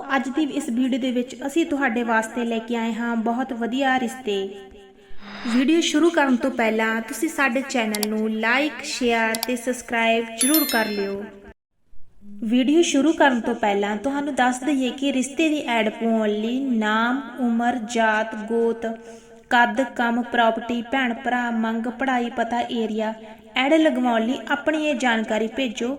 ਆਓ ਅੱਜ ਦੀ ਇਸ ਵੀਡੀਓ ਦੇ ਵਿੱਚ ਅਸੀਂ ਤੁਹਾਡੇ ਵਾਸਤੇ ਲੈ ਕੇ ਆਏ ਹਾਂ ਬਹੁਤ ਵਧੀਆ ਰਿਸ਼ਤੇ। ਵੀਡੀਓ ਸ਼ੁਰੂ ਕਰਨ ਤੋਂ ਪਹਿਲਾਂ ਤੁਸੀਂ ਸਾਡੇ ਚੈਨਲ ਨੂੰ ਲਾਈਕ ਸ਼ੇਅਰ ਤੇ ਸਬਸਕ੍ਰਾਈਬ ਜ਼ਰੂਰ ਕਰ ਲਿਓ। ਵੀਡੀਓ ਸ਼ੁਰੂ ਕਰਨ ਤੋਂ ਪਹਿਲਾਂ ਤੁਹਾਨੂੰ ਦੱਸ ਦਈਏ ਕਿ ਰਿਸ਼ਤੇ ਦੀ ਐਡ ਪਾਉਣ ਲਈ ਨਾਮ, ਉਮਰ, ਜਾਤ, ਗੋਤ, ਕੱਦ, ਕੰਮ ਪ੍ਰਾਪਰਟੀ ਭੈਣ ਭਰਾ ਮੰਗ, ਪੜ੍ਹਾਈ, ਪਤਾ ਏਰੀਆ ਐਡ ਲਗਵਾਉਣ ਲਈ ਆਪਣੀ ਇਹ ਜਾਣਕਾਰੀ ਭੇਜੋ।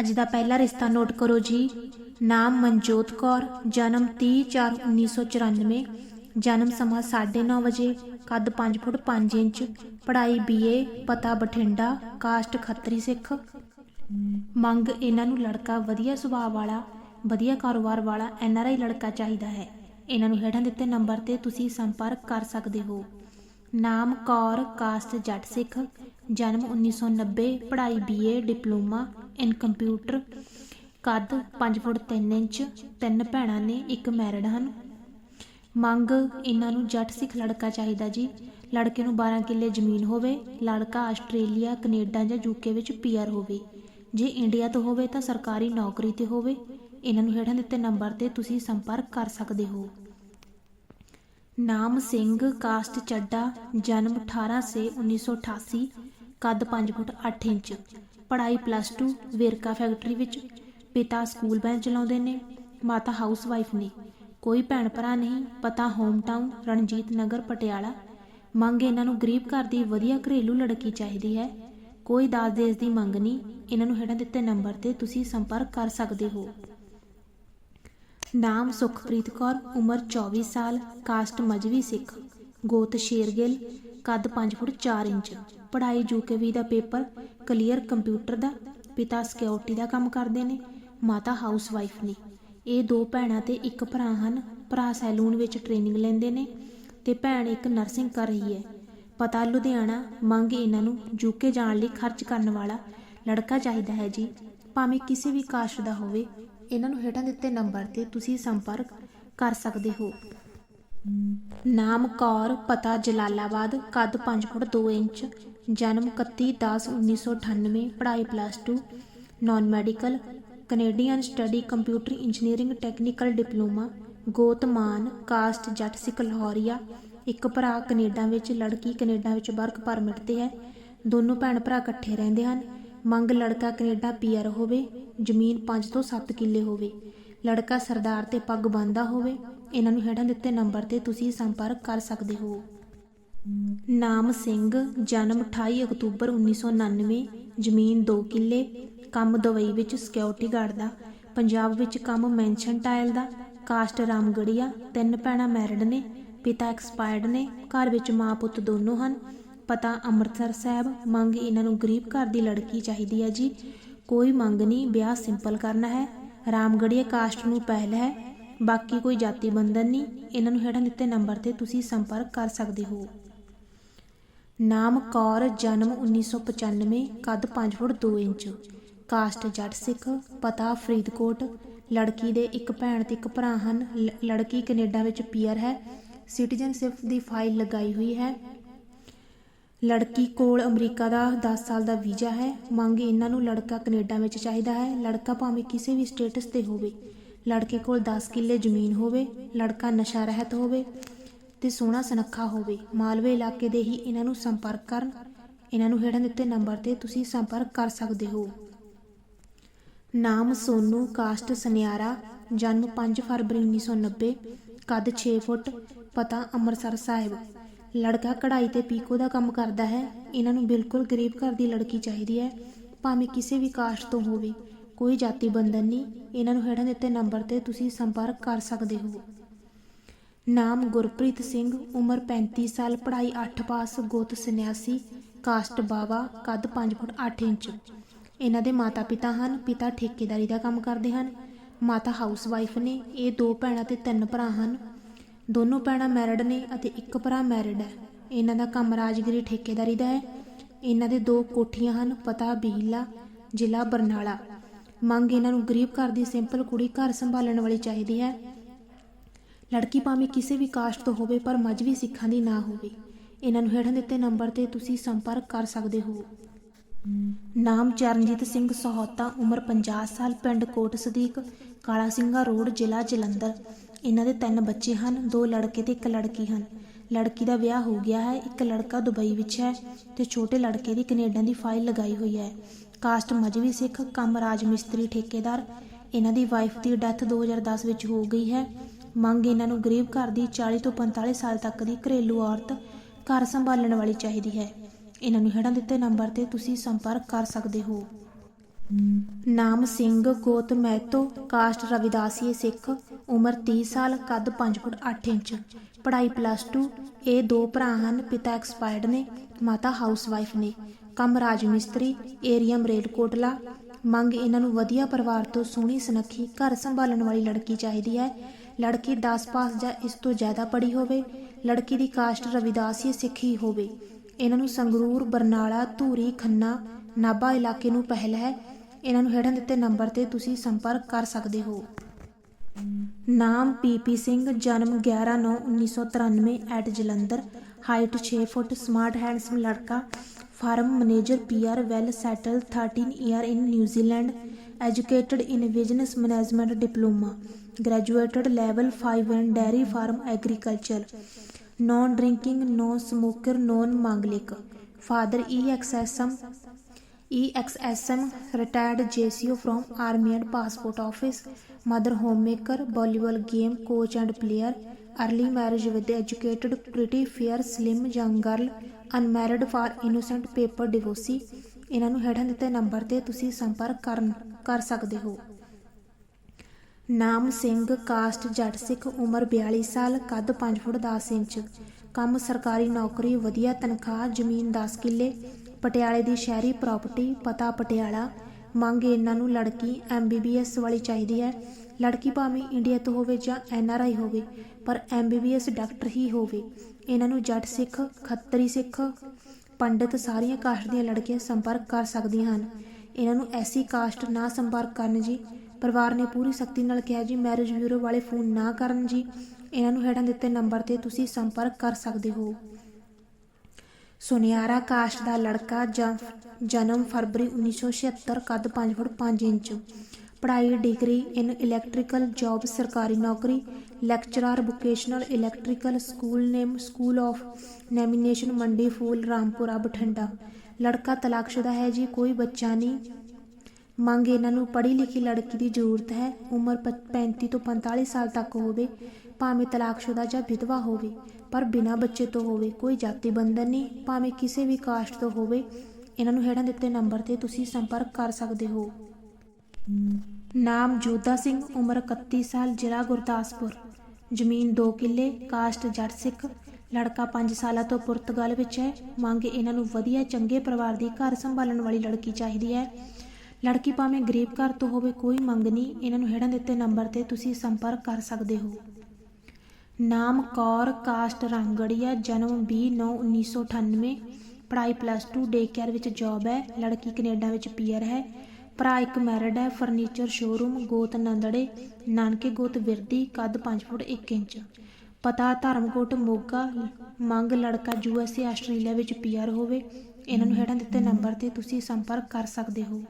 ਅੱਜ ਦਾ ਪਹਿਲਾ ਰਿਸ਼ਤਾ ਨੋਟ ਕਰੋ ਜੀ। ਨਾਮ ਮਨਜੋਤ ਕੌਰ, ਜਨਮ 30/4/1994 ਜਨਮ ਸਮਾਂ 9:30 ਵਜੇ, ਕੱਦ 5 ਫੁੱਟ 5 ਇੰਚ, ਪੜ੍ਹਾਈ ਬੀਏ ਪਤਾ ਬਠਿੰਡਾ, ਕਾਸਟ ਖੱਤਰੀ ਸਿੱਖ। ਮੰਗ, ਇਹਨਾਂ ਨੂੰ ਲੜਕਾ ਵਧੀਆ ਸੁਭਾਅ ਵਾਲਾ, ਵਧੀਆ ਕਾਰੋਬਾਰ ਵਾਲਾ ਐਨਆਰਆਈ ਲੜਕਾ ਚਾਹੀਦਾ ਹੈ। ਇਹਨਾਂ ਨੂੰ ਹੇਠਾਂ ਦਿੱਤੇ ਨੰਬਰ ਤੇ ਤੁਸੀਂ ਸੰਪਰਕ ਕਰ ਸਕਦੇ ਹੋ। ਨਾਮ ਕੌਰ, ਕਾਸਟ ਜੱਟ ਸਿੱਖ, ਜਨਮ 1990 ਪੜ੍ਹਾਈ ਬੀਏ ਡਿਪਲੋਮਾ ਇਨ ਕੰਪਿਊਟਰ। ਕੱਦ 5 ਫੁੱਟ 3 ਇੰਚ, ਤਿੰਨ ਭੈਣਾਂ ਨੇ, ਇੱਕ ਮੈਰਿਡ ਹਨ। ਮੰਗ, ਇਹਨਾਂ ਨੂੰ ਜੱਟ ਸਿੱਖ ਲੜਕਾ ਚਾਹੀਦਾ ਜੀ। ਲੜਕੇ ਨੂੰ 12 ਕਿੱਲੇ ਜ਼ਮੀਨ ਹੋਵੇ, ਲੜਕਾ ਆਸਟ੍ਰੇਲੀਆ, ਕੈਨੇਡਾ ਜਾਂ ਯੂਕੇ ਵਿੱਚ ਪੀਆਰ ਹੋਵੇ। ਜੇ ਇੰਡੀਆ ਤੋਂ ਹੋਵੇ ਤਾਂ ਸਰਕਾਰੀ ਨੌਕਰੀ ਤੇ ਹੋਵੇ। ਇਹਨਾਂ ਨੂੰ ਹੇਠਾਂ ਦਿੱਤੇ ਨੰਬਰ ਤੇ ਤੁਸੀਂ ਸੰਪਰਕ ਕਰ ਸਕਦੇ ਹੋ। ਨਾਮ ਸਿੰਘ, ਕਾਸਟ ਚੱਡਾ, ਜਨਮ 18 ਸੇ 1988 ਕੱਦ 5 ਫੁੱਟ 8 ਇੰਚ। ਪੜ੍ਹਾਈ ਪਲੱਸ 2 ਵੇਰਕਾ ਫੈਕਟਰੀ ਵਿੱਚ ਪਿਤਾ ਸਕੂਲ ਵੈਨ ਚਲਾਉਂਦੇ ਨੇ, ਮਾਤਾ ਹਾਊਸ ਵਾਈਫ ਨੇ। ਕੋਈ ਭੈਣ ਭਰਾ ਨਹੀਂ, ਪਤਾ ਹੋਮ ਟਾਊਨ ਰਣਜੀਤ ਨਗਰ ਪਟਿਆਲਾ। ਮੰਗ ਇਹਨਾਂ ਨੂੰ ਗਰੀਬ ਘਰ ਦੀ ਵਧੀਆ ਘਰੇਲੂ ਲੜਕੀ ਚਾਹੀਦੀ ਹੈ। ਕੋਈ ਦਾਜ ਦੇਸ਼ ਦੀ ਮੰਗ ਨਹੀਂ, ਇਹਨਾਂ ਨੂੰ ਹੇਠਾਂ ਦਿੱਤੇ ਨੰਬਰ ਤੇ ਤੁਸੀਂ ਸੰਪਰਕ ਕਰ ਸਕਦੇ ਹੋ। ਨਾਮ ਸੁਖਪ੍ਰੀਤ ਕੌਰ, ਉਮਰ 24 ਸਾਲ ਕਾਸਟ ਮਜਵੀ ਸਿੱਖ, ਗੋਤ ਸ਼ੇਰਗਿੱਲ ਕੱਦ 5 ਫੁੱਟ 4 ਇੰਚ। ਪੜ੍ਹਾਈ ਜੂਕੇਵੀ ਦਾ ਪੇਪਰ ਕਲੀਅਰ ਕੰਪਿਊਟਰ ਦਾ। ਪਿਤਾ ਸਿਕਿਉਰਿਟੀ ਦਾ ਕੰਮ ਕਰਦੇ ਨੇ, ਮਾਤਾ ਹਾਊਸ ਵਾਈਫ ਨੇ। ਇਹ ਦੋ ਭੈਣਾਂ ਤੇ ਇੱਕ ਭਰਾ ਹਨ। ਭਰਾ ਸੈਲੂਨ ਵਿੱਚ ਟ੍ਰੇਨਿੰਗ ਲੈਂਦੇ ਨੇ ਤੇ ਭੈਣ ਇੱਕ ਨਰਸਿੰਗ ਕਰ ਰਹੀ ਹੈ। ਪਤਾ ਲੁਧਿਆਣਾ ਮੰਗ ਇਹਨਾਂ ਨੂੰ ਯੂਕੇ ਜਾਣ ਲਈ ਖਰਚ ਕਰਨ ਵਾਲਾ ਲੜਕਾ ਚਾਹੀਦਾ ਹੈ ਜੀ। ਭਾਵੇਂ ਕਿਸੇ ਵੀ ਕਾਸ਼ ਦਾ ਹੋਵੇ, ਇਹਨਾਂ ਨੂੰ ਹੇਠਾਂ ਦਿੱਤੇ ਨੰਬਰ ਤੇ ਤੁਸੀਂ ਸੰਪਰਕ ਕਰ ਸਕਦੇ ਹੋ। ਨਾਮ ਕੌਰ ਪਤਾ ਜਲਾਲਾਬਾਦ ਕੱਦ 5 ਫੁੱਟ 2 ਇੰਚ, ਜਨਮ 31/10/1998 ਪੜ੍ਹਾਈ plus 2 non medical Canadian study computer engineering technical diploma ਗੋਤਮਾਨ caste Jatt Sikh Lahoria, ਇੱਕ ਭਰਾ ਕੈਨੇਡਾ ਵਿੱਚ, ਲੜਕੀ ਕੈਨੇਡਾ ਵਿੱਚ ਵਰਕ ਪਰਮਿਟ ਤੇ ਹੈ। ਦੋਨੋਂ ਭੈਣ ਭਰਾ ਇਕੱਠੇ ਰਹਿੰਦੇ ਹਨ। ਮੰਗ ਲੜਕਾ ਕੈਨੇਡਾ ਪੀਆਰ ਹੋਵੇ, ਜ਼ਮੀਨ 5 ਤੋਂ 7 ਕਿੱਲੇ ਹੋਵੇ। ਲੜਕਾ ਸਰਦਾਰ ਤੇ ਪੱਗ ਬੰਨ੍ਹਦਾ ਹੋਵੇ। ਇਹਨਾਂ ਨੂੰ ਹੇਠਾਂ ਦਿੱਤੇ ਨੰਬਰ ਤੇ ਤੁਸੀਂ ਸੰਪਰਕ ਕਰ ਸਕਦੇ ਹੋ। ਨਾਮ ਸਿੰਘ, ਜਨਮ 28 ਅਕਤੂਬਰ 1999 ਜ਼ਮੀਨ 2 ਕਿੱਲੇ, ਕੰਮ ਦੁਬਈ ਵਿੱਚ ਸਿਕਿਉਰਿਟੀ ਗਾਰਡ ਦਾ, ਪੰਜਾਬ ਵਿੱਚ ਕੰਮ ਮੈਂਸ਼ਨ ਟਾਇਲ ਦਾ ਕਾਸਟ ਰਾਮਗੜੀਆ, ਤਿੰਨ ਭੈਣਾਂ ਮੈਰਿਡ ਨੇ, ਪਿਤਾ ਐਕਸਪਾਇਰਡ ਨੇ, ਘਰ ਵਿੱਚ ਮਾਂ ਪੁੱਤ ਦੋਨੋਂ ਹਨ। ਪਤਾ ਅੰਮ੍ਰਿਤਸਰ ਸਾਹਿਬ, ਮੰਗ ਇਹਨਾਂ ਨੂੰ ਗਰੀਬ ਘਰ ਦੀ ਲੜਕੀ ਚਾਹੀਦੀ ਹੈ ਜੀ। ਕੋਈ ਮੰਗ ਨਹੀਂ, ਵਿਆਹ ਸਿੰਪਲ ਕਰਨਾ ਹੈ। ਰਾਮਗੜੀਆ ਕਾਸਟ ਨੂੰ ਪਹਿਲ ਹੈ। ਬਾਕੀ ਕੋਈ ਜਾਤੀ ਬੰਧਨ ਨਹੀਂ। ਇਹਨਾਂ ਨੂੰ ਹੇਠਾਂ ਦਿੱਤੇ ਨੰਬਰ ਤੇ ਤੁਸੀਂ ਸੰਪਰਕ ਕਰ ਸਕਦੇ ਹੋ। ਨਾਮ ਕੌਰ, ਜਨਮ 1995 ਕੱਦ 5 ਫੁੱਟ 2 ਇੰਚ। ਕਾਸਟ ਜੱਟ ਸਿੱਖ, ਪਤਾ ਫਰੀਦਕੋਟ। ਲੜਕੀ ਦੇ ਇੱਕ ਭੈਣ ਤੇ ਇੱਕ ਭਰਾ ਹਨ। ਲੜਕੀ ਕੈਨੇਡਾ ਵਿੱਚ ਪੀਅਰ ਹੈ। ਸਿਟੀਜ਼ਨਸ਼ਿਪ ਦੀ ਫਾਈਲ ਲਗਾਈ ਹੋਈ ਹੈ। ਲੜਕੀ ਕੋਲ ਅਮਰੀਕਾ ਦਾ 10 ਸਾਲ ਦਾ ਵੀਜ਼ਾ ਹੈ। ਮੰਗ ਇਹਨਾਂ ਨੂੰ ਲੜਕਾ ਕੈਨੇਡਾ ਵਿੱਚ ਚਾਹੀਦਾ ਹੈ। ਲੜਕਾ ਭਾਵੇਂ ਕਿਸੇ ਵੀ ਸਟੇਟਸ ਤੇ ਹੋਵੇ। ਲੜਕੇ ਕੋਲ 10 ਕਿੱਲੇ ਜ਼ਮੀਨ ਹੋਵੇ, ਲੜਕਾ ਨਸ਼ਾ ਰਹਿਤ ਹੋਵੇ ਤੇ ਸੋਹਣਾ ਸੁਨੱਖਾ ਹੋਵੇ, ਮਾਲਵੇ ਇਲਾਕੇ ਦੇ ਹੀ ਇਹਨਾਂ ਨੂੰ ਸੰਪਰਕ ਕਰਨ, ਇਹਨਾਂ ਨੂੰ ਹੇਠਾਂ ਦਿੱਤੇ ਨੰਬਰ ਤੇ ਤੁਸੀਂ ਸੰਪਰਕ ਕਰ ਸਕਦੇ ਹੋ। ਨਾਮ ਸੋਨੂ, ਕਾਸਟ ਸੁਨਿਆਰਾ, ਜਨਮ 5 ਫਰਵਰੀ 1990 ਕੱਦ 6 ਫੁੱਟ, ਪਤਾ ਅੰਮ੍ਰਿਤਸਰ ਸਾਹਿਬ। ਲੜਕਾ ਕਢਾਈ ਤੇ ਪੀਕੋ ਦਾ ਕੰਮ ਕਰਦਾ ਹੈ, ਇਹਨਾਂ ਨੂੰ ਬਿਲਕੁਲ ਗਰੀਬ ਘਰ ਦੀ ਲੜਕੀ ਚਾਹੀਦੀ ਹੈ, ਭਾਵੇਂ ਕਿਸੇ ਵੀ ਕਾਸਟ ਤੋਂ ਹੋਵੇ। ਕੋਈ ਜਾਤੀ ਬੰਧਨ ਨਹੀਂ। ਇਹਨਾਂ ਨੂੰ ਹੇਠਾਂ ਦਿੱਤੇ ਨੰਬਰ ਤੇ ਤੁਸੀਂ ਸੰਪਰਕ ਕਰ ਸਕਦੇ ਹੋ। ਨਾਮ ਗੁਰਪ੍ਰੀਤ ਸਿੰਘ, ਉਮਰ 35 ਸਾਲ, ਪੜ੍ਹਾਈ 8 ਪਾਸ, ਗੋਤ ਸੰਨਿਆਸੀ, ਕਾਸਟ ਬਾਵਾ, ਕੱਦ 5 ਫੁੱਟ 8 ਇੰਚ। ਇਹਨਾਂ ਦੇ ਮਾਤਾ-ਪਿਤਾ ਹਨ, ਪਿਤਾ ਠੇਕੇਦਾਰੀ ਦਾ ਕੰਮ ਕਰਦੇ ਹਨ, ਮਾਤਾ ਹਾਊਸ ਵਾਈਫ ਨੇ, ਇਹ ਦੋ ਭੈਣਾਂ ਤੇ ਤਿੰਨ ਭਰਾ ਹਨ। ਦੋਨੋਂ ਭੈਣਾਂ ਮੈਰਿਡ ਨੇ ਅਤੇ ਇੱਕ ਭਰਾ ਮੈਰਿਡ ਹੈ। ਇਹਨਾਂ ਦਾ ਕੰਮ ਰਾਜਗੀਰੀ ਠੇਕੇਦਾਰੀ ਦਾ ਹੈ। ਇਹਨਾਂ ਦੇ ਦੋ ਕੋਠੀਆਂ ਹਨ, ਪਤਾ ਬੀਲਾ ਜ਼ਿਲ੍ਹਾ ਬਰਨਾਲਾ। ਮੰਗ ਇਹਨਾਂ ਨੂੰ ਗਰੀਬ ਘਰ ਦੀ ਸਿੰਪਲ ਕੁੜੀ ਘਰ ਸੰਭਾਲਣ ਵਾਲੀ ਚਾਹੀਦੀ ਹੈ। ਲੜਕੀ ਭਾਵੇਂ ਕਿਸੇ ਵੀ ਕਾਸਟ ਤੋਂ ਹੋਵੇ, ਪਰ ਮਜਬੀ ਸਿੱਖਾਂ ਦੀ ਨਾ ਹੋਵੇ। ਇਹਨਾਂ ਨੂੰ ਹੇਠਾਂ ਦਿੱਤੇ ਨੰਬਰ ਤੇ ਤੁਸੀਂ ਸੰਪਰਕ ਕਰ ਸਕਦੇ ਹੋ। ਨਾਮ ਚਰਨਜੀਤ ਸਿੰਘ ਸਹੌਤਾ, ਉਮਰ 50 ਸਾਲ, ਪਿੰਡ ਕੋਟ ਸਦੀਕ, ਕਾਲਾ ਸਿੰਘਾ ਰੋਡ, ਜ਼ਿਲ੍ਹਾ ਜਲੰਧਰ। ਇਹਨਾਂ ਦੇ ਤਿੰਨ ਬੱਚੇ ਹਨ, ਦੋ ਲੜਕੇ ਤੇ ਇੱਕ ਲੜਕੀ ਹਨ। ਲੜਕੀ ਦਾ ਵਿਆਹ ਹੋ ਗਿਆ ਹੈ, ਇੱਕ ਲੜਕਾ ਦੁਬਈ ਵਿੱਚ ਹੈ ਤੇ ਛੋਟੇ ਲੜਕੇ ਦੀ ਕੈਨੇਡਾ ਦੀ ਫਾਈਲ ਲਗਾਈ ਹੋਈ ਹੈ। ਕਾਸਟ ਮਜਵੀ ਸਿੱਖ ਕੰਮ ਰਾਜ ਮਿਸਤਰੀ ਠੇਕੇਦਾਰ, ਇਹਨਾਂ ਦੀ ਵਾਈਫ ਦੀ ਡੈਥ 2010 ਵਿੱਚ ਹੋ ਗਈ ਹੈ। ਮੰਗ ਇਹਨਾਂ ਨੂੰ ਗਰੀਬ ਘਰ ਦੀ 40 ਤੋਂ 45 ਸਾਲ ਤੱਕ ਦੀ ਘਰੇਲੂ ਔਰਤ ਘਰ ਸੰਭਾਲਣ ਵਾਲੀ ਚਾਹੀਦੀ ਹੈ। ਇਹਨਾਂ ਨੂੰ ਹੇਠਾਂ ਦਿੱਤੇ ਨੰਬਰ ਤੇ ਤੁਸੀਂ ਸੰਪਰਕ ਕਰ ਸਕਦੇ ਹੋ। ਨਾਮ ਸਿੰਘ ਗੋਤ ਮਹਿਤੋ, ਕਾਸਟ ਰਵਿਦਾਸੀਏ ਸਿੱਖ, ਉਮਰ 30 ਸਾਲ, ਕੱਦ 5 ਫੁੱਟ 8 ਇੰਚ। ਪੜ੍ਹਾਈ ਪਲੱਸ 2 ਇਹ ਦੋ ਭਰਾ ਹਨ, ਪਿਤਾ ਐਕਸਪਾਇਰਡ ਨੇ, ਮਾਤਾ ਹਾਊਸ ਵਾਈਫ ਨੇ। ਕੰਮ ਰਾਜ ਮਿਸਤਰੀ ਏਰੀਅਮ ਰੇਲਕੋਟਲਾ ਮੰਗ ਇਹਨਾਂ ਨੂੰ ਵਧੀਆ ਪਰਿਵਾਰ ਤੋਂ ਸੋਹਣੀ ਸੁਨੱਖੀ ਘਰ ਸੰਭਾਲਣ ਵਾਲੀ ਲੜਕੀ ਚਾਹੀਦੀ ਹੈ। ਲੜਕੀ 10 ਪਾਸ ਜਾਂ ਇਸ ਤੋਂ ਜ਼ਿਆਦਾ ਪੜ੍ਹੀ ਹੋਵੇ, ਲੜਕੀ ਦੀ ਕਾਸਟ ਰਵਿਦਾਸੀਏ ਸਿੱਖ ਹੋਵੇ। ਇਹਨਾਂ ਨੂੰ ਸੰਗਰੂਰ, ਬਰਨਾਲਾ, ਧੂਰੀ, ਖੰਨਾ, ਨਾਭਾ ਇਲਾਕੇ ਨੂੰ ਪਹਿਲ ਹੈ। ਇਹਨਾਂ ਨੂੰ ਹੇਠਾਂ ਦਿੱਤੇ ਨੰਬਰ ਤੇ ਤੁਸੀਂ ਸੰਪਰਕ ਕਰ ਸਕਦੇ ਹੋ। ਨਾਮ ਪੀਪੀ ਸਿੰਘ, ਜਨਮ 11/9/1993 at Jalandhar, height 6 foot, smart handsome ਲੜਕਾ। Farm manager PR, well settled, 13 year in New Zealand, educated in business management diploma, graduated level 5 in dairy farm agriculture, non drinking, Non-Smoker, non manglik. Father EXSM EXSM retired JCO from Army and Passport Office, mother homemaker, volleyball game coach and player. Early marriage with educated, pretty, fair, slim, young girl, unmarried for innocent paper divorcee. ਇਹਨਾਂ ਨੂੰ ਹੇਠਾਂ ਦਿੱਤੇ number ਤੇ ਤੁਸੀਂ ਸੰਪਰਕ ਕਰਨ ਕਰ ਸਕਦੇ ਹੋ ਨਾਮ ਸਿੰਘ ਕਾਸਟ ਜੱਟ ਸਿੱਖ ਉਮਰ 42 ਸਾਲ ਕੱਦ 5 ਫੁੱਟ 10 ਇੰਚ ਕੰਮ ਸਰਕਾਰੀ ਨੌਕਰੀ ਵਧੀਆ ਤਨਖਾਹ ਜ਼ਮੀਨ 10 ਕਿੱਲੇ ਪਟਿਆਲੇ ਦੀ ਸ਼ਹਿਰੀ ਪ੍ਰਾਪਰਟੀ ਪਤਾ ਪਟਿਆਲਾ ਮੰਗ ਇਹਨਾਂ ਨੂੰ ਲੜਕੀ ਐਮਬੀਬੀਐਸ ਵਾਲੀ ਚਾਹੀਦੀ ਹੈ ਲੜਕੀ ਭਾਵੇਂ ਇੰਡੀਆ ਤੋਂ ਹੋਵੇ ਜਾਂ ਐਨਆਰਆਈ ਹੋਵੇ ਪਰ ਐਮਬੀਬੀਐਸ ਡਾਕਟਰ ਹੀ ਹੋਵੇ। ਇਹਨਾਂ ਨੂੰ ਜੱਟ ਸਿੱਖ, ਖੱਤਰੀ ਸਿੱਖ, ਪੰਡਿਤ ਸਾਰੀਆਂ ਕਾਸਟ ਦੀਆਂ ਲੜਕੀਆਂ ਸੰਪਰਕ ਕਰ ਸਕਦੀਆਂ ਹਨ। ਇਹਨਾਂ ਨੂੰ ਐਸੀ ਕਾਸਟ ਨਾ ਸੰਪਰਕ ਕਰਨ ਜੀ। ਪਰਿਵਾਰ ਨੇ ਪੂਰੀ ਸਖਤੀ ਨਾਲ ਕਿਹਾ ਜੀ, ਮੈਰਿਜ ਬਿਊਰੋ ਵਾਲੇ ਫੋਨ ਨਾ ਕਰਨ ਜੀ। ਇਹਨਾਂ ਨੂੰ ਹੇਠਾਂ ਦਿੱਤੇ ਨੰਬਰ ਤੇ ਤੁਸੀਂ ਸੰਪਰਕ ਕਰ ਸਕਦੇ ਹੋ। ਸੁਨਿਆਰਾ ਕਾਸਟ ਦਾ ਲੜਕਾ ਜ- ਜਨਮ ਫਰਵਰੀ 1976 ਕੱਦ 5 ਫੁੱਟ 5 ਇੰਚ। ਪੜ੍ਹਾਈ, ਡਿਗਰੀ, ਇਨ ਇਲੈਕਟ੍ਰੀਕਲ ਜੌਬ, ਸਰਕਾਰੀ ਨੌਕਰੀ lecturer vocational electrical school name school of ਨੈਮੀਨੇਸ਼ਨ Mandi Phul Rampura Bathinda ਲੜਕਾ ਤਲਾਕਸ਼ੁਦਾ ਹੈ ਜੀ, ਕੋਈ ਬੱਚਾ ਨਹੀਂ। ਮੰਗ ਇਹਨਾਂ ਨੂੰ ਪੜ੍ਹੀ ਲਿਖੀ ਲੜਕੀ ਦੀ ਜ਼ਰੂਰਤ ਹੈ। ਉਮਰ ਪ- 35 ਤੋਂ 45 ਸਾਲ ਤੱਕ ਹੋਵੇ, ਭਾਵੇਂ ਤਲਾਕਸ਼ੁਦਾ ਜਾਂ ਵਿਧਵਾ ਹੋਵੇ, ਪਰ ਬਿਨਾਂ ਬੱਚੇ ਤੋਂ ਹੋਵੇ, ਕੋਈ ਜਾਤੀ ਬੰਧਨ ਨਹੀਂ, ਭਾਵੇਂ ਕਿਸੇ ਵੀ ਕਾਸਟ ਤੋਂ ਹੋਵੇ, ਇਹਨਾਂ ਨੂੰ ਹੇਠਾਂ ਦਿੱਤੇ ਨੰਬਰ ਤੇ ਤੁਸੀਂ ਸੰਪਰਕ ਕਰ ਸਕਦੇ ਹੋ। ਨਾਮ ਜੋਧਾ ਸਿੰਘ, ਉਮਰ 31 ਸਾਲ, ਜ਼ਿਲ੍ਹਾ ਗੁਰਦਾਸਪੁਰ। ਜ਼ਮੀਨ 2 ਕਿੱਲੇ ਕਾਸਟ ਜੱਟ ਸਿੱਖ, ਲੜਕਾ 5 ਸਾਲਾਂ ਤੋਂ ਪੁਰਤਗਾਲ ਵਿੱਚ ਹੈ। ਮੰਗ ਇਹਨਾਂ ਨੂੰ ਵਧੀਆ, ਚੰਗੇ ਪਰਿਵਾਰ ਦੀ ਘਰ ਸੰਭਾਲਣ ਵਾਲੀ ਲੜਕੀ ਚਾਹੀਦੀ ਹੈ। ਲੜਕੀ ਭਾਵੇਂ ਗਰੀਬ ਘਰ ਤੋਂ ਹੋਵੇ, ਕੋਈ ਮੰਗ ਨਹੀਂ। ਇਹਨਾਂ ਨੂੰ ਹੇਠਾਂ ਦਿੱਤੇ ਨੰਬਰ ਤੇ ਤੁਸੀਂ ਸੰਪਰਕ ਕਰ ਸਕਦੇ ਹੋ। ਨਾਮ ਕੌਰ ਕਾਸਟ ਰਾਂਗੜੀਆ, ਜਨਮ 20/9/1998 ਪੜ੍ਹਾਈ ਪਲੱਸ 2 ਡੇ ਕੇਅਰ ਵਿੱਚ ਜੌਬ ਹੈ। ਲੜਕੀ ਕੈਨੇਡਾ ਵਿੱਚ ਪੀਅਰ ਹੈ। ਭਰਾ ਇੱਕ ਮੈਰਿਡ ਹੈ ਫਰਨੀਚਰ ਸ਼ੋਰੂਮ ਗੋਤ ਨੰਦੜੇ, ਨਾਨਕੇ ਗੋਤ ਵਿਰਦੀ, ਕੱਦ 5 ਫੁੱਟ 1 ਇੰਚ। ਪਤਾ ਧਰਮਕੋਟ, ਮੋਗਾ, ਮੰਗ ਲੜਕਾ ਯੂਐਸਏ ਆਸਟ੍ਰੇਲੀਆ ਵਿੱਚ ਪੀਆਰ ਹੋਵੇ। ਇਹਨਾਂ ਨੂੰ ਹੇਠਾਂ ਦਿੱਤੇ ਨੰਬਰ ਤੇ ਤੁਸੀਂ ਸੰਪਰਕ ਕਰ ਸਕਦੇ ਹੋ।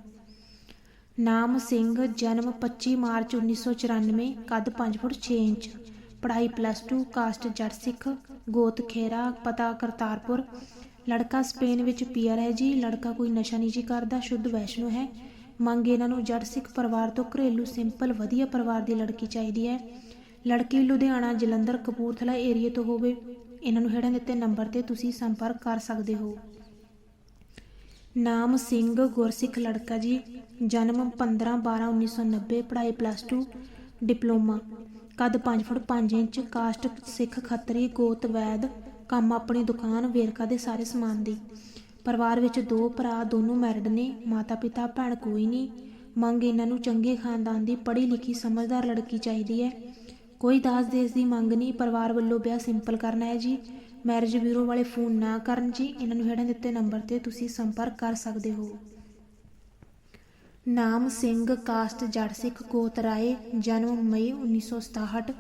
ਨਾਮ ਸਿੰਘ, ਜਨਮ 25 ਮਾਰਚ 1994 ਕੱਦ 5 ਫੁੱਟ 6 ਇੰਚ। ਪੜ੍ਹਾਈ ਪਲੱਸ 2 ਕਾਸਟ ਜੱਟ ਸਿੱਖ, ਗੋਤ ਖੇਰਾ, ਪਤਾ ਕਰਤਾਰਪੁਰ। ਲੜਕਾ ਸਪੇਨ ਵਿੱਚ ਪੀਆਰ ਹੈ ਜੀ। ਲੜਕਾ ਕੋਈ ਨਸ਼ਾ ਨਹੀਂ ਜੀ ਕਰਦਾ, ਸ਼ੁੱਧ ਵੈਸ਼ਨੋ ਹੈ। ਮੰਗ ਇਹਨਾਂ ਨੂੰ ਜੱਟ ਸਿੱਖ ਪਰਿਵਾਰ ਤੋਂ ਘਰੇਲੂ ਸਿੰਪਲ ਵਧੀਆ ਪਰਿਵਾਰ ਦੀ ਲੜਕੀ ਚਾਹੀਦੀ ਹੈ। ਲੜਕੀ ਲੁਧਿਆਣਾ ਜਲੰਧਰ ਕਪੂਰਥਲਾ ਏਰੀਏ ਤੋਂ ਹੋਵੇ, ਇਹਨਾਂ ਨੂੰ ਹੇਠਾਂ ਦਿੱਤੇ ਨੰਬਰ ਤੇ ਤੁਸੀਂ ਸੰਪਰਕ ਕਰ ਸਕਦੇ ਹੋ। ਨਾਮ ਸਿੰਘ ਗੁਰਸਿੱਖ ਲੜਕਾ ਜੀ, ਜਨਮ 15 12 1990 ਪੜ੍ਹਾਈ ਪਲੱਸ 2 ਡਿਪਲੋਮਾ। ਕੱਦ 5 foot 5 inch, caste Sikh Khatri, ਗੋਤ ਵੈਦ, ਕੰਮ ਆਪਣੀ ਦੁਕਾਨ, ਵੇਰਕਾ ਦੇ ਸਾਰੇ ਸਮਾਨ ਦੀ। ਪਰਿਵਾਰ ਵਿੱਚ ਦੋ ਭਰਾ ਦੋਨੋਂ ਮੈਰਿਡ ਨੇ, ਮਾਤਾ ਪਿਤਾ, ਭੈਣ ਕੋਈ ਨਹੀਂ। ਮੰਗ ਇਹਨਾਂ ਨੂੰ ਚੰਗੇ ਖਾਨਦਾਨ ਦੀ ਪੜ੍ਹੀ ਲਿਖੀ ਸਮਝਦਾਰ ਲੜਕੀ ਚਾਹੀਦੀ ਹੈ। ਕੋਈ ਦਾਸ ਦੇਸ਼ ਦੀ ਮੰਗ ਨਹੀਂ, ਪਰਿਵਾਰ ਵੱਲੋਂ ਵਿਆਹ ਸਿੰਪਲ ਕਰਨਾ ਹੈ ਜੀ। ਮੈਰਿਜ ਬਿਊਰੋ ਵਾਲੇ ਫੋਨ ਨਾ ਕਰਨ ਜੀ, ਇਹਨਾਂ ਨੂੰ ਹੇਠਾਂ ਦਿੱਤੇ ਨੰਬਰ ਤੇ ਤੁਸੀਂ ਸੰਪਰਕ ਕਰ ਸਕਦੇ ਹੋ। ਨਾਮ ਸਿੰਘ ਕਾਸਟ ਜੜ ਸਿੱਖ ਕੋਤਰਾਏ ਜਨਮ ਮਈ 1967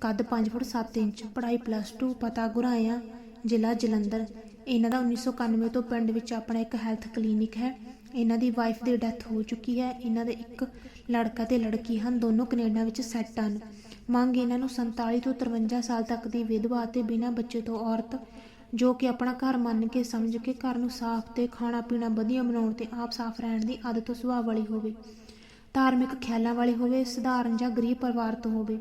ਕੱਦ 5 ਫੁੱਟ 7 ਇੰਚ, ਪੜ੍ਹਾਈ ਪਲੱਸ 2 ਪਤਾ ਗੁਰਾਇਆ ਜ਼ਿਲ੍ਹਾ ਜਲੰਧਰ। ਇਹਨਾਂ ਦਾ 1991 ਤੋਂ ਪਿੰਡ ਵਿੱਚ ਆਪਣਾ ਇੱਕ ਹੈਲਥ ਕਲੀਨਿਕ ਹੈ। ਇਹਨਾਂ ਦੀ ਵਾਈਫ ਦੀ ਡੈਥ ਹੋ ਚੁੱਕੀ ਹੈ। ਇਹਨਾਂ ਦੇ ਇੱਕ ਲੜਕਾ ਤੇ ਲੜਕੀ ਹਨ। ਦੋਨੋਂ ਕੈਨੇਡਾ ਵਿੱਚ ਸੈੱਟ ਹਨ। ਮੰਗ ਇਹਨਾਂ ਨੂੰ 47 ਤੋਂ 53 ਸਾਲ ਤੱਕ ਦੀ ਵਿਧਵਾ ਅਤੇ ਬਿਨਾਂ ਬੱਚੇ ਤੋਂ ਔਰਤ, ਜੋ ਕਿ ਆਪਣਾ ਘਰ ਮੰਨ ਕੇ ਸਮਝ ਕੇ ਘਰ ਨੂੰ ਸਾਫ਼ ਤੇ ਖਾਣਾ ਪੀਣਾ ਵਧੀਆ ਬਣਾਉਣ ਤੇ ਆਪ ਸਾਫ਼ ਰਹਿਣ ਦੀ ਆਦਤ ਤੋਂ ਸੁਭਾਅ ਵਾਲੀ ਹੋਵੇ। ਧਾਰਮਿਕ ਖਿਆਲਾਂ ਵਾਲੀ ਹੋਵੇ, ਸਧਾਰਨ ਜਾਂ ਗਰੀਬ ਪਰਿਵਾਰ ਤੋਂ ਹੋਵੇ।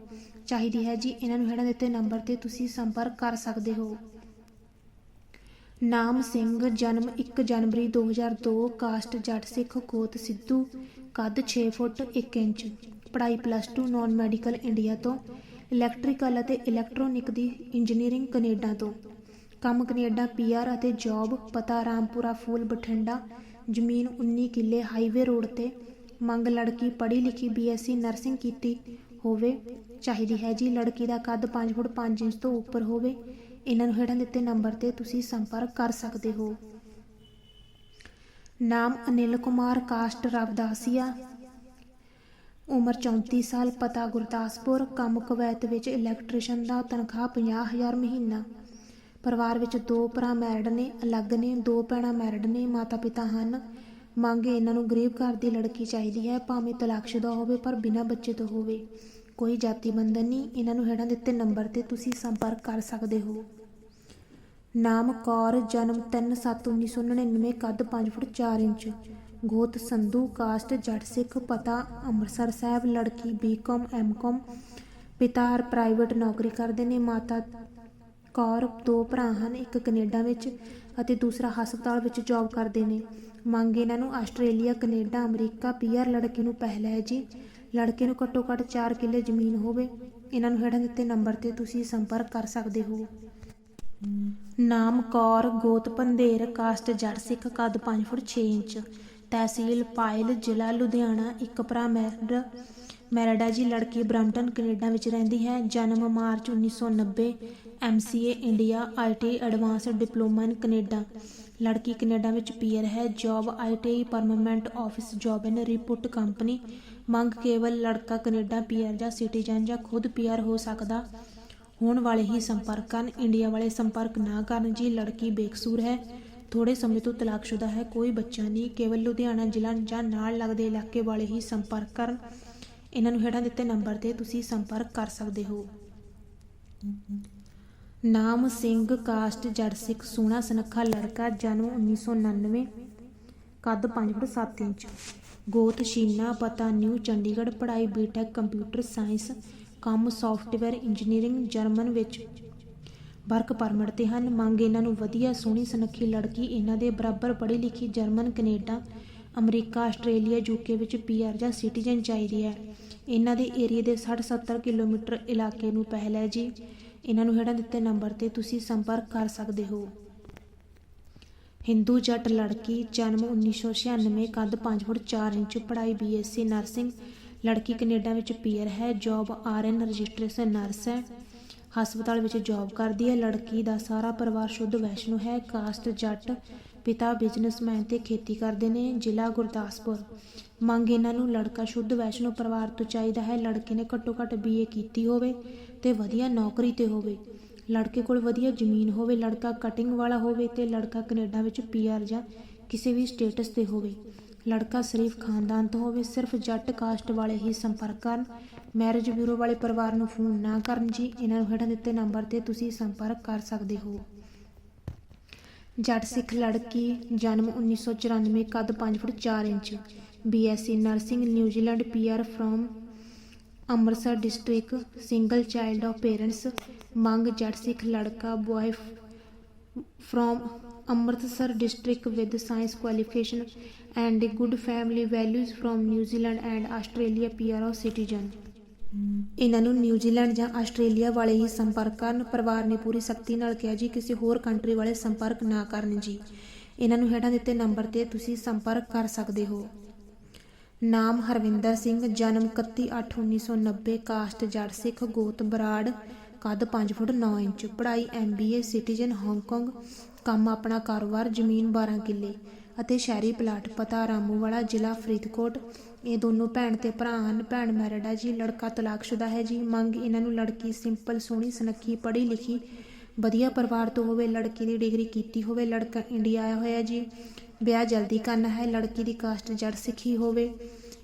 ਚਾਹੀਦੀ ਹੈ ਜੀ, ਇਹਨਾਂ ਨੂੰ ਹੇਠਾਂ ਦਿੱਤੇ ਨੰਬਰ ਤੇ ਤੁਸੀਂ ਸੰਪਰਕ ਕਰ ਸਕਦੇ ਹੋ। ਨਾਮ ਸਿੰਘ, ਜਨਮ 1 ਜਨਵਰੀ 2002 ਕਾਸਟ ਜੱਟ ਸਿੱਖ ਕੋਤ ਸਿੱਧੂ, ਕੱਦ 6 ਫੁੱਟ 1 ਇੰਚ। ਪੜ੍ਹਾਈ ਪਲੱਸ 2 ਨਾਨ ਮੈਡੀਕਲ ਇੰਡੀਆ ਤੋਂ ਇਲੈਕਟ੍ਰੀਕਲ ਅਤੇ ਇਲੈਕਟ੍ਰੋਨਿਕ ਦੀ ਇੰਜੀਨੀਅਰਿੰਗ ਕੈਨੇਡਾ ਤੋਂ। ਕੰਮ ਕੈਨੇਡਾ ਪੀਆਰ ਅਤੇ ਜੌਬ ਪਤਾ, ਰਾਮਪੁਰਾ, ਫੂਲ, ਬਠਿੰਡਾ, ਜ਼ਮੀਨ 19 ਕਿੱਲੇ ਹਾਈਵੇ ਰੋਡ ਤੇ। ਮੰਗ ਲੜਕੀ ਪੜ੍ਹੀ ਲਿਖੀ ਬੀਐਸਸੀ ਨਰਸਿੰਗ ਕੀਤੀ ਹੋਵੇ, ਚਾਹੀਦੀ ਹੈ ਜੀ, ਲੜਕੀ ਦਾ ਕੱਦ 5 ਫੁੱਟ 5 ਇੰਚ ਤੋਂ ਉੱਪਰ ਹੋਵੇ। ਇਹਨਾਂ ਨੂੰ ਹੇਠਾਂ ਦਿੱਤੇ ਨੰਬਰ ਤੇ ਤੁਸੀਂ ਸੰਪਰਕ ਕਰ ਸਕਦੇ ਹੋ। ਨਾਮ ਅਨਿਲ ਕੁਮਾਰ ਕਾਸਟ ਰਵਦਾਸੀਆ। ਉਮਰ 34 ਸਾਲ, ਪਤਾ ਗੁਰਦਾਸਪੁਰ, ਕੰਮ ਕੁਵੈਤ ਵਿੱਚ ਇਲੈਕਟ੍ਰੀਸ਼ੀਅਨ ਦਾ ਤਨਖਾਹ 50000 ਮਹੀਨਾ। ਪਰਿਵਾਰ ਵਿੱਚ ਦੋ ਭਰਾ ਮੈਰਿਡ ਨੇ, ਅਲੱਗ ਨੇ, ਦੋ ਭੈਣਾਂ ਮੈਰਿਡ ਨੇ ਮਾਤਾ ਪਿਤਾ ਹਨ। ਮੰਗ ਇਹਨਾਂ ਨੂੰ ਗਰੀਬ ਘਰ ਦੀ ਲੜਕੀ ਚਾਹੀਦੀ ਹੈ, ਭਾਵੇਂ ਤਲਾਕਸ਼ੁਦਾ ਹੋਵੇ ਪਰ ਬਿਨਾਂ ਬੱਚੇ ਤੋਂ ਹੋਵੇ। ਕੋਈ ਜਾਤੀ ਬੰਧਨ ਨਹੀਂ, ਇਹਨਾਂ ਨੂੰ ਹੇਠਾਂ ਦਿੱਤੇ ਨੰਬਰ ਤੇ ਤੁਸੀਂ ਸੰਪਰਕ ਕਰ ਸਕਦੇ ਹੋ। ਨਾਮ ਕੌਰ, ਜਨਮ 3/7/1999 ਕੱਦ 5 ਫੁੱਟ 4 ਇੰਚ। ਗੋਤ ਸੰਧੂ ਕਾਸਟ ਜੱਟ ਸਿੱਖ, ਪਤਾ, ਅੰਮ੍ਰਿਤਸਰ ਸਾਹਿਬ, ਲੜਕੀ ਬੀਕਾਮ ਐਮਕਾਮ ਪਿਤਾ ਪ੍ਰਾਈਵੇਟ ਨੌਕਰੀ ਕਰਦੇ ਨੇ, ਮਾਤਾ ਕੌਰ ਦੋ ਭਰਾ ਹਨ, ਇੱਕ ਕੈਨੇਡਾ ਵਿੱਚ ਅਤੇ ਦੂਸਰਾ ਹਸਪਤਾਲ ਵਿੱਚ ਜੌਬ ਕਰਦੇ ਨੇ। ਮੰਗ ਇਹਨਾਂ ਨੂੰ ਆਸਟ੍ਰੇਲੀਆ, ਕੈਨੇਡਾ, ਅਮਰੀਕਾ ਪੀਆਰ ਲੜਕੀ ਨੂੰ ਪਹਿਲਾ ਹੈ ਜੀ। ਲੜਕੇ ਨੂੰ ਘੱਟੋ ਘੱਟ 4 ਕਿੱਲੇ ਜ਼ਮੀਨ ਹੋਵੇ, ਇਹਨਾਂ ਨੂੰ ਹੇਠਾਂ ਦਿੱਤੇ ਨੰਬਰ ਤੇ ਤੁਸੀਂ ਸੰਪਰਕ ਕਰ ਸਕਦੇ ਹੋ। ਨਾਮ ਕੌਰ, ਗੋਤ ਪੰਧੇਰ ਕਾਸਟ ਜੱਟ ਸਿੱਖ, ਕੱਦ 5 ਫੁੱਟ 6 ਇੰਚ। ਤਹਿਸੀਲ ਪਾਇਲ, ਜ਼ਿਲ੍ਹਾ ਲੁਧਿਆਣਾ। ਇੱਕ ਭਰਾ ਮੈਰਿਡ, ਮੈਰਿਡਾ ਜੀ, ਲੜਕੀ ਬ੍ਰੈਂਪਟਨ, ਕੈਨੇਡਾ ਵਿੱਚ ਰਹਿੰਦੀ ਹੈ। ਜਨਮ March 1990 MCA India IT advance diploma in Canada. ਲੜਕੀ ਕੈਨੇਡਾ ਵਿੱਚ ਪੀਅਰ ਹੈ। Job IT permanent office, job in report company. ਮੰਗ ਕੇਵਲ ਲੜਕਾ ਕੈਨੇਡਾ ਪੀਆਰ ਜਾਂ ਸਿਟੀਜ਼ਨ ਜਾਂ ਖੁਦ ਪੀਆਰ ਹੋ ਸਕਦਾ ਹੋਣ ਵਾਲੇ ਹੀ ਸੰਪਰਕ ਕਰਨ ਇੰਡੀਆ ਵਾਲੇ ਸੰਪਰਕ ਨਾ ਕਰਨ ਜੀ ਲੜਕੀ ਬੇਕਸੂਰ ਹੈ। ਥੋੜੇ ਸਮੇਂ ਤੋਂ ਤਲਾਕਸ਼ੁਦਾ ਹੈ, ਕੋਈ ਬੱਚਾ ਨਹੀਂ, ਕੇਵਲ ਲੁਧਿਆਣਾ ਜ਼ਿਲ੍ਹਾ ਜਾਂ ਨਾਲ ਲੱਗਦੇ ਇਲਾਕੇ ਵਾਲੇ ਹੀ ਸੰਪਰਕ ਕਰਨ। ਇਹਨਾਂ ਨੂੰ ਹੇਠਾਂ ਦਿੱਤੇ ਨੰਬਰ ਤੇ ਤੁਸੀਂ ਸੰਪਰਕ ਕਰ ਸਕਦੇ ਹੋ। ਨਾਮ ਸਿੰਘ, ਕਾਸਟ ਜੱਟ ਸਿੱਖ ਸੋਹਣਾ ਸਨੱਖਾ ਲੜਕਾ, ਜਨਮ 1999 ਕੱਦ 5 ਫੁੱਟ 7 ਇੰਚ। ਗੋਤ ਸ਼ੀਨਾ ਪਤਾ ਨਿਊ, ਚੰਡੀਗੜ੍ਹ, ਪੜ੍ਹਾਈ, ਬੀਟੈਕ, ਕੰਪਿਊਟਰ ਸਾਇੰਸ, ਕੰਮ, ਸੌਫਟਵੇਅਰ ਇੰਜੀਨੀਅਰਿੰਗ, ਜਰਮਨ ਵਿੱਚ ਵਰਕ ਪਰਮਿਟ ਤੇ ਹਨ। ਮੰਗ ਇਹਨਾਂ ਨੂੰ ਵਧੀਆ, ਸੋਹਣੀ, ਸੁਨੱਖੀ ਲੜਕੀ, ਇਹਨਾਂ ਦੇ ਬਰਾਬਰ ਪੜ੍ਹੀ ਲਿਖੀ German, Canada, America, Australia, UK ਵਿੱਚ ਪੀਆਰ ਜਾਂ ਸਿਟੀਜ਼ਨ ਚਾਹੀਦੀ ਹੈ। ਇਹਨਾਂ ਦੇ ਏਰੀਆ ਦੇ 60-70 ਕਿਲੋਮੀਟਰ ਇਲਾਕੇ ਨੂੰ ਪਹਿਲ ਹੈ ਜੀ। ਇਹਨਾਂ ਨੂੰ ਹੇਠਾਂ ਦਿੱਤੇ ਨੰਬਰ ਤੇ ਤੁਸੀਂ ਸੰਪਰਕ ਕਰ ਸਕਦੇ ਹੋ। ਹਿੰਦੂ ਜੱਟ ਲੜਕੀ ਜਨਮ 1996 ਕੱਦ 5 ਫੁੱਟ 4 ਇੰਚ, ਪੜ੍ਹਾਈ ਬੀਐਸਸੀ ਨਰਸਿੰਗ, ਲੜਕੀ ਕੈਨੇਡਾ ਵਿੱਚ ਪੀਅਰ ਹੈ, ਜੌਬ ਆਰਐਨ ਰਜਿਸਟ੍ਰੇਸ਼ਨ ਨਰਸ ਹੈ, ਹਸਪਤਾਲ ਵਿੱਚ ਜੌਬ ਕਰਦੀ ਹੈ, ਲੜਕੀ ਦਾ ਸਾਰਾ ਪਰਿਵਾਰ ਸ਼ੁੱਧ ਵੈਸ਼ਨੂ ਹੈ, ਕਾਸਟ ਜੱਟ, ਪਿਤਾ ਬਿਜ਼ਨਸਮੈਨ ਤੇ ਖੇਤੀ ਕਰਦੇ ਨੇ, ਜ਼ਿਲ੍ਹਾ ਗੁਰਦਾਸਪੁਰ। ਮੰਗ ਇਹਨਾਂ ਨੂੰ ਲੜਕਾ ਸ਼ੁੱਧ ਵੈਸ਼ਨੂ ਪਰਿਵਾਰ ਤੋਂ ਚਾਹੀਦਾ ਹੈ, ਲੜਕੇ ਨੇ ਘੱਟੋ ਘੱਟ ਬੀਏ ਕੀਤੀ ਹੋਵੇ ਤੇ ਵਧੀਆ ਨੌਕਰੀ ਤੇ ਹੋਵੇ। ਲੜਕੇ ਕੋਲ ਵਧੀਆ ਜ਼ਮੀਨ ਹੋਵੇ, ਲੜਕਾ ਕਟਿੰਗ ਵਾਲਾ ਹੋਵੇ ਤੇ ਲੜਕਾ ਕੈਨੇਡਾ ਵਿੱਚ ਪੀਆਰ ਜਾਂ ਕਿਸੇ ਵੀ ਸਟੇਟਸ ਤੇ ਹੋਵੇ। ਲੜਕਾ ਸ਼ਰੀਫ ਖਾਨਦਾਨ ਤੋਂ ਹੋਵੇ, ਸਿਰਫ ਜੱਟ ਕਾਸਟ ਵਾਲੇ ਹੀ ਸੰਪਰਕ ਕਰਨ। ਮੈਰਿਜ ਬਿਊਰੋ ਵਾਲੇ ਪਰਿਵਾਰ ਨੂੰ ਫੋਨ ਨਾ ਕਰਨ ਜੀ, ਇਹਨਾਂ ਨੂੰ ਹੇਠਾਂ ਦਿੱਤੇ ਨੰਬਰ ਤੇ ਤੁਸੀਂ ਸੰਪਰਕ ਕਰ ਸਕਦੇ ਹੋ। ਜੱਟ ਸਿੱਖ ਲੜਕੀ, ਜਨਮ 1994 ਕੱਦ 5 foot 4 inch. B Sc nursing, New Zealand PR from Amritsar district single child of parents ਮੰਗ ਜੱਟ ਸਿੱਖ ਲੜਕਾ boy from Amritsar district with science qualification and good family values from New Zealand and Australia PR of citizen ਇਹਨਾਂ ਨੂੰ New Zealand ਜਾਂ Australia ਵਾਲੇ ਹੀ ਸੰਪਰਕ ਕਰਨ, ਪਰਿਵਾਰ ਨੇ ਪੂਰੀ ਸਖਤੀ ਨਾਲ ਕਿਹਾ ਜੀ, ਕਿਸੇ ਹੋਰ ਕੰਟਰੀ ਵਾਲੇ ਸੰਪਰਕ ਨਾ ਕਰਨ ਜੀ। ਇਹਨਾਂ ਨੂੰ ਹੇਠਾਂ ਦਿੱਤੇ ਨੰਬਰ ਤੇ ਤੁਸੀਂ ਸੰਪਰਕ ਕਰ ਸਕਦੇ ਹੋ। ਨਾਮ ਹਰਵਿੰਦਰ ਸਿੰਘ, ਜਨਮ 31/8/1990 ਕਾਸਟ ਜੜ ਸਿੱਖ, ਗੋਤ ਬਰਾੜ, ਕੱਦ 5 ਫੁੱਟ 9 ਇੰਚ, ਪੜ੍ਹਾਈ ਐਮਬੀਏ ਸਿਟੀਜ਼ਨ ਹਾਂਗਕਾਂਗ ਕੰਮ ਆਪਣਾ ਕਾਰੋਬਾਰ ਜ਼ਮੀਨ 12 ਕਿੱਲੇ ਅਤੇ ਸ਼ਹਿਰੀ ਪਲਾਟ, ਪਤਾ ਰਾਮੂਵਾਲਾ, ਜ਼ਿਲ੍ਹਾ ਫਰੀਦਕੋਟ। ਇਹ ਦੋਨੋਂ ਭੈਣ ਤੇ ਭਰਾ ਹਨ। ਭੈਣ ਮੈਰਿਡ ਹੈ ਜੀ, ਲੜਕਾ ਤਲਾਕਸ਼ੁਦਾ ਹੈ ਜੀ। ਮੰਗ ਇਹਨਾਂ ਨੂੰ ਲੜਕੀ ਸਿੰਪਲ, ਸੋਹਣੀ, ਸੁਨੱਖੀ ਪੜ੍ਹੀ ਲਿਖੀ ਵਧੀਆ ਪਰਿਵਾਰ ਤੋਂ ਹੋਵੇ, ਲੜਕੀ ਦੀ ਡਿਗਰੀ ਕੀਤੀ ਹੋਵੇ, ਲੜਕਾ ਇੰਡੀਆ ਆਇਆ ਹੋਇਆ ਜੀ। ਵਿਆਹ ਜਲਦੀ ਕਰਨਾ ਹੈ, ਲੜਕੀ ਦੀ ਕਾਸਟ ਜੜ ਸਿੱਖੀ ਹੋਵੇ।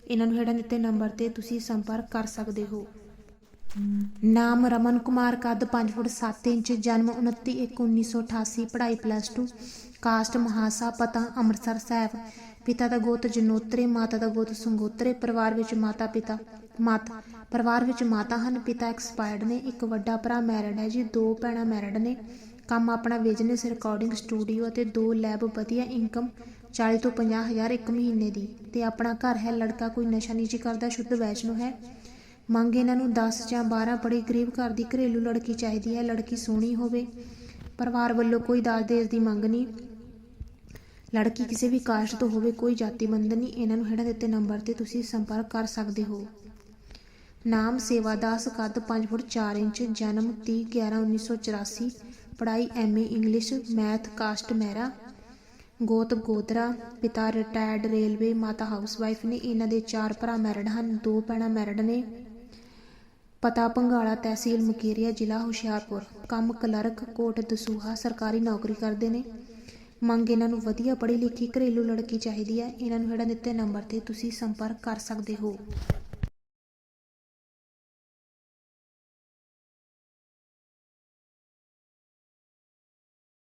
ਇਹਨਾਂ ਨੂੰ ਹੇਠਾਂ ਦਿੱਤੇ ਨੰਬਰ ਤੇ ਤੁਸੀਂ ਸੰਪਰਕ ਕਰ ਸਕਦੇ ਹੋ। ਨਾਮ ਰਮਨ ਕੁਮਾਰ ਕੱਦ 5 ਫੁੱਟ 7 ਇੰਚ, ਜਨਮ 29/1/1988 ਪੜ੍ਹਾਈ ਪਲੱਸ 2 ਕਾਸਟ ਮਹਾਸਾ ਪਤਾ, ਅੰਮ੍ਰਿਤਸਰ ਸਾਹਿਬ। ਪਿਤਾ ਦਾ ਗੋਤ ਜਨੋਤਰੇ, ਮਾਤਾ ਦਾ ਗੋਤ ਸੰਗੋਤਰੇ, ਪਰਿਵਾਰ ਵਿੱਚ ਮਾਤਾ ਪਿਤਾ, ਮਾਤ, ਪਰਿਵਾਰ ਵਿੱਚ ਮਾਤਾ ਹਨ। ਪਿਤਾ ਐਕਸਪਾਇਰਡ ਨੇ, ਇੱਕ ਵੱਡਾ ਭਰਾ ਮੈਰਿਡ ਹੈ ਜੀ, ਦੋ ਭੈਣਾਂ ਮੈਰਿਡ ਨੇ। ਕੰਮ ਆਪਣਾ ਬਿਜ਼ਨਸ ਰਿਕਾਰਡਿੰਗ ਸਟੂਡੀਓ ਅਤੇ ਦੋ ਲੈਬ ਵਧੀਆ ਇਨਕਮ 40 ਤੋਂ 50 ਹਜ਼ਾਰ ਇੱਕ ਮਹੀਨੇ ਦੀ। ਤੇ ਆਪਣਾ ਘਰ ਹੈ, ਲੜਕਾ ਕੋਈ ਨਸ਼ਾ ਨਹੀਂ ਜੀ ਕਰਦਾ, ਸ਼ੁੱਧ ਵੈਸ਼ਨੂ ਹੈ। ਮੰਗ ਇਹਨਾਂ ਨੂੰ 10 ਜਾਂ 12 ਬੜੀ ਗਰੀਬ ਘਰ ਦੀ ਘਰੇਲੂ ਲੜਕੀ ਚਾਹੀਦੀ ਹੈ, ਲੜਕੀ ਸੋਹਣੀ ਹੋਵੇ। ਪਰਿਵਾਰ ਵੱਲੋਂ ਕੋਈ ਦਾਜ ਦੇਜ ਦੀ ਮੰਗ ਨਹੀਂ। ਲੜਕੀ ਕਿਸੇ ਵੀ ਕਾਸਟ ਤੋਂ ਹੋਵੇ, ਕੋਈ ਜਾਤੀ ਬੰਧਨ ਨਹੀਂ। ਇਹਨਾਂ ਨੂੰ ਹੇਠਾਂ ਦਿੱਤੇ ਨੰਬਰ ਤੇ ਤੁਸੀਂ ਸੰਪਰਕ ਕਰ ਸਕਦੇ ਹੋ। ਨਾਮ ਸੇਵਾਦਾਸ ਕੱਦ 5 ਫੁੱਟ 4 ਇੰਚ, ਜਨਮ 30 11 1984 ਪੜ੍ਹਾਈ M A English, math, caste, Mehra, ਗੋਤ, ਗੋਤਰਾ, ਪਿਤਾ ਰਿਟਾਇਰਡ ਰੇਲਵੇ, ਮਾਤਾ ਹਾਊਸਵਾਈਫ ਨੇ ਇਹਨਾਂ ਦੇ ਚਾਰ ਭਰਾ ਮੈਰਿਡ ਹਨ, ਦੋ ਭੈਣਾਂ ਮੈਰਿਡ ਨੇ। ਪਤਾ ਪੰਗਾਲਾ ਤਹਿਸੀਲ ਮੁਕੇਰੀਆ, ਜ਼ਿਲ੍ਹਾ ਹੁਸ਼ਿਆਰਪੁਰ। ਕੰਮ ਕਲਰਕ, ਕੋਟ ਦਸੂਹਾ, ਸਰਕਾਰੀ ਨੌਕਰੀ ਕਰਦੇ ਨੇ। ਮੰਗ ਇਹਨਾਂ ਨੂੰ ਵਧੀਆ ਪੜ੍ਹੀ ਲਿਖੀ ਘਰੇਲੂ ਲੜਕੀ ਚਾਹੀਦੀ ਹੈ। ਇਹਨਾਂ ਨੂੰ ਹੇਠਾਂ ਦਿੱਤੇ ਨੰਬਰ ਤੇ ਤੁਸੀਂ ਸੰਪਰਕ ਕਰ ਸਕਦੇ ਹੋ।